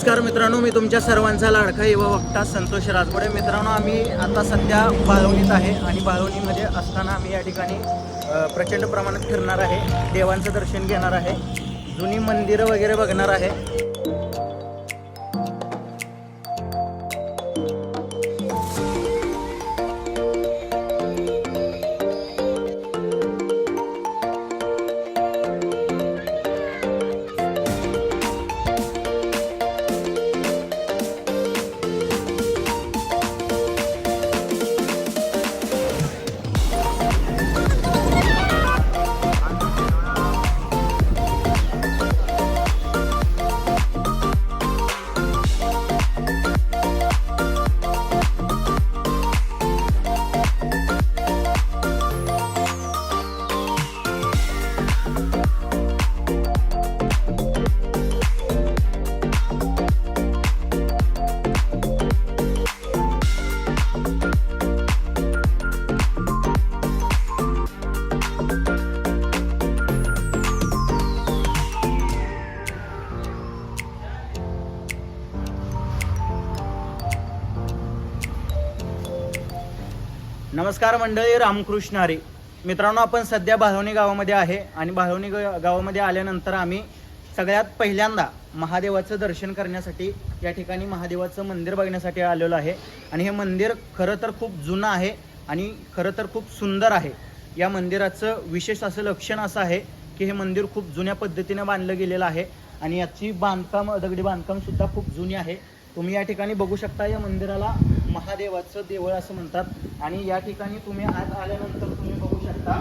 नमस्कार मित्रांनो मी तुमच्या सर्वांचा लाडका युवा वक्ता संतोष राजगोडे. मित्रांनो आम्ही आता सध्या बाळवणीत आहे आणि बाळवणीमध्ये असताना आम्ही या ठिकाणी प्रचंड प्रमाणात फिरणार आहे. देवांचं दर्शन घेणार आहे. जुनी मंदिरं वगैरे बघणार आहे. नमस्कार मंडळी रामकृष्ण हरी. मित्रांनो आपण सध्या भालवणी गावामध्ये आहे आणि भालवणी ग- गावामध्ये आल्यानंतर आम्ही सगळ्यात पहिल्यांदा महादेवाचं दर्शन करण्यासाठी या ठिकाणी महादेवाचं मंदिर बघण्यासाठी आलेलो आहे. आणि हे मंदिर खरं तर खूप जुनं आहे आणि खरं तर खूप सुंदर आहे. या मंदिराचं विशेष असं लक्षण असं आहे की हे मंदिर खूप जुन्या पद्धतीने बांधलं गेलेलं आहे आणि याची बांधकाम दगडी बांधकामसुद्धा खूप जुनी आहे. तुम्ही या ठिकाणी बघू शकता या मंदिराला महादेवाचं देवळ असं म्हणतात. आणि या ठिकाणी तुम्ही आज आल्यानंतर तुम्ही बघू शकता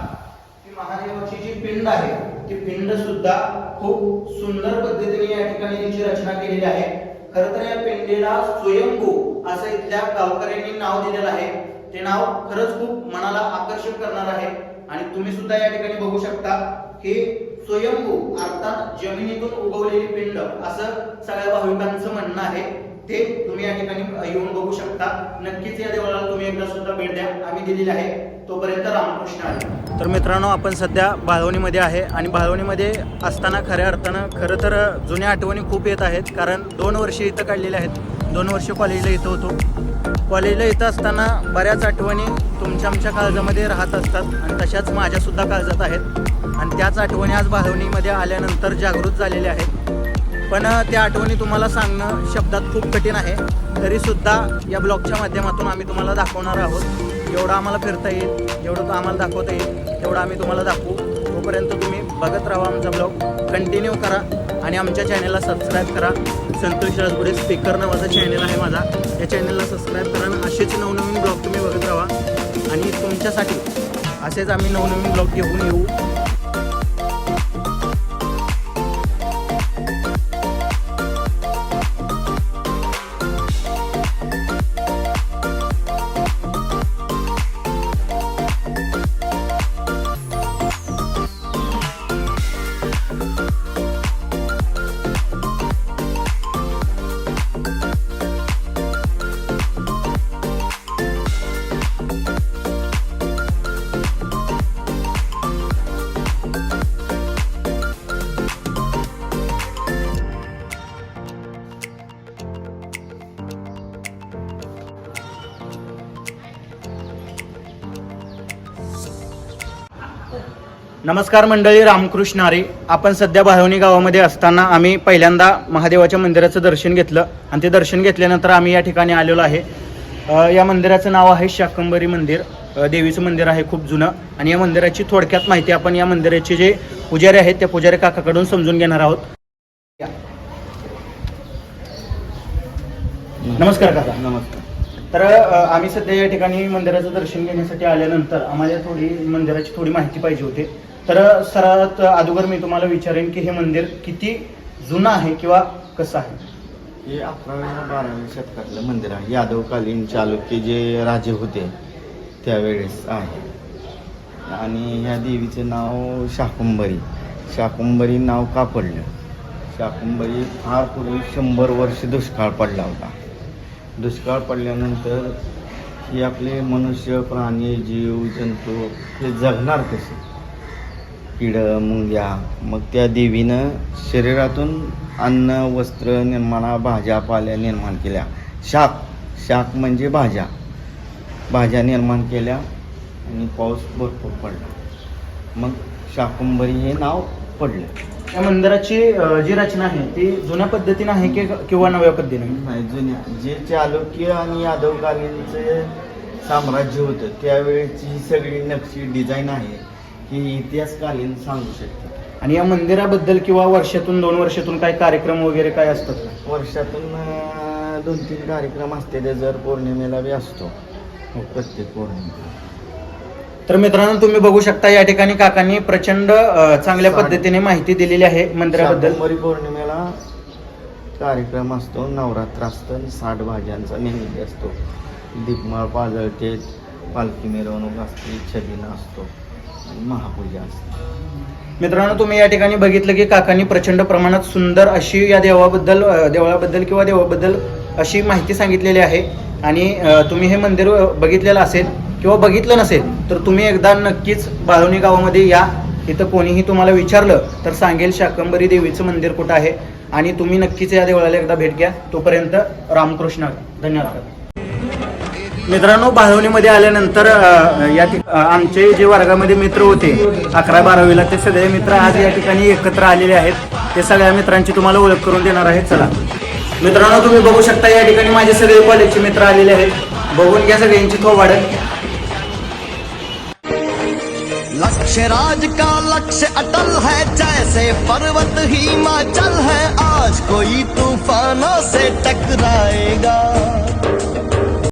की महादेवाची जी पिंड आहे ती पिंड सुद्धा खूप सुंदर पद्धतीने या ठिकाणी तिची रचना केलेली आहे. खर तर या पिंडीला स्वयंभू असं इथल्या गावकऱ्यांनी नाव दिलेलं आहे. ते नाव खरंच खूप मनाला आकर्षित करणार आहे. आणि तुम्ही सुद्धा या ठिकाणी बघू शकता की स्वयंभू अर्थात जमिनीतून उगवलेली पिंड असं सगळ्या भाविकांचं म्हणणं आहे. ते तुम्ही या ठिकाणी येऊन बघू शकता. नक्कीच या देवळाला तुम्ही एकदा सुद्धा भेट द्या. आम्ही दिलेली आहे. तोपर्यंत रामकृष्ण आहे. तर मित्रांनो आपण सध्या बाळवणीमध्ये आहे आणि बाळवणीमध्ये असताना खऱ्या अर्थानं खरं तर जुन्या आठवणी खूप येत आहेत. कारण दोन वर्षे इथं काढलेले आहेत. दोन वर्ष कॉलेजला इथं होतो. कॉलेजला इथं असताना बऱ्याच आठवणी तुमच्या आमच्या काळजामध्ये राहत असतात आणि तशाच माझ्यासुद्धा काळजात आहेत. आणि त्याच आठवणी आज बाळवणीमध्ये आल्यानंतर जागृत झालेल्या आहेत. पण त्या आठवणी तुम्हाला सांगणं शब्दात खूप कठीण आहे. तरीसुद्धा या ब्लॉगच्या माध्यमातून आम्ही तुम्हाला दाखवणार आहोत. जेवढं आम्हाला फिरता येईल जेवढं तो आम्हाला दाखवता येईल तेवढं आम्ही तुम्हाला दाखवू. तोपर्यंत तुम्ही बघत राहा आमचा ब्लॉग. कंटिन्यू करा आणि आमच्या चॅनलला सबस्क्राईब करा. संतोष राजगुडे स्पीकर नावाचा चॅनल आहे माझा. या चॅनलला सबस्क्राईब करा आणि असेच नवनवीन ब्लॉग तुम्ही बघत राहा. आणि तुमच्यासाठी असेच आम्ही नवनवीन ब्लॉग घेऊन येऊ. नमस्कार मंडळी रामकृष्ण हरी आपण सध्या बाळवणी गावामध्ये असताना आम्ही पहिल्यांदा महादेवाच्या मंदिराचं दर्शन घेतलं आणि ते दर्शन घेतल्यानंतर आम्ही या ठिकाणी आलेलो आहे. या मंदिराचं नाव आहे शाकंबरी मंदिर. देवीचं मंदिर आहे खूप जुनं आणि या मंदिराची थोडक्यात माहिती आपण या मंदिराचे जे पुजारी आहेत त्या पुजारी काकाकडून समजून घेणार आहोत. नमस्कार काका. नमस्कार. तर आम्ही सध्या या ठिकाणी मंदिराचं दर्शन घेण्यासाठी आल्यानंतर आम्हाला थोडी मंदिराची थोडी माहिती पाहिजे होती. तर सर्वात अगोदर मी तुम्हाला विचारेन की हे मंदिर किती जुनं आहे किंवा कसं आहे? हे अकराव्या बाराव्या शतकातलं मंदिर आहे. यादवकालीन चालुक्य जे राजे होते त्यावेळेस आहे. आणि ह्या देवीचं नाव शाकुंभरी. शाकुंभरी नाव का पडलं? शाकुंभरी फार पूर्वी शंभर वर्ष दुष्काळ पडला होता. दुष्काळ पडल्यानंतर ही आपले मनुष्य प्राणी जीव जंतू हे जगणार कसे? किडं मुंग्या मग त्या देवीनं शरीरातून अन्न वस्त्र निर्माणा भाज्या पाल्या निर्माण केल्या. शाक. शाक म्हणजे भाज्या. भाज्या निर्माण केल्या आणि पाऊस भरपूर पडला. मग शाकुंभरी हे नाव पडलं. या मंदिराची जी रचना आहे ती जुन्या पद्धतीने आहे की किंवा नव्या पद्धतीने? नाही जुन्या. जे चालुक्य आणि यादवकालीनचे साम्राज्य होतं त्यावेळेची ही सगळी नक्षी डिझाईन आहे. ही इतिहासकालीन सांगू शकते. आणि या मंदिराबद्दल किंवा वर्षातून दोन वर्षातून काय कार्यक्रम वगैरे काय असतात? का? वर्षातून अं, दोन तीन कार्यक्रम असते ते जर पौर्णिमेला बी असतो. प्रत्येक पौर्णिमेला. तर मित्रांनो तुम्ही बघू शकता या ठिकाणी काकांनी प्रचंड अं, चांगल्या पद्धतीने माहिती दिलेली आहे मंदिराबद्दल. शाकंभरी पौर्णिमेला कार्यक्रम असतो नवरात्र असतं आणि साठ भाज्यांचा नैवेद्य असतो. दीपमाळ पाजळते पालखी मिरवणूक असते छबिना असतो. महापूजा. असते मित्रांनो तुम्ही या ठिकाणी बघितलं की काकांनी प्रचंड प्रमाणात सुंदर अशी या देवाबद्दल देवळाबद्दल किंवा देवाबद्दल अशी माहिती सांगितलेली आहे. आणि तुम्ही हे मंदिर बघितलेलं असेल किंवा बघितलं नसेल तर तुम्ही एकदा नक्कीच बाळवणी गावामध्ये या. इथं कोणीही तुम्हाला विचारलं तर सांगेल शाकंबरी देवीचं मंदिर कुठं आहे. आणि तुम्ही नक्कीच या देवळाला एकदा भेट घ्या. तोपर्यंत रामकृष्ण. धन्यवाद. मित्रांनो बाळवणीमध्ये आल्यानंतर या आमचे जे वर्गामध्ये मित्र होते अकरा बारावीला ते सगळे मित्र आज या ठिकाणी एकत्र आलेले आहेत. ते सगळ्या मित्रांची तुम्हाला ओळख करून देणार आहेत. चला. मित्रांनो तुम्ही बघू शकता या ठिकाणी माझे सगळे कॉलेजचे मित्र आलेले आहेत. बघून घ्या सगळ्यांची थोबाड. लक्ष्य राज का लक्ष्य अटल है? जैसे पर्वत हिमाचल है। आज कोई तूफानों से टकराएगा।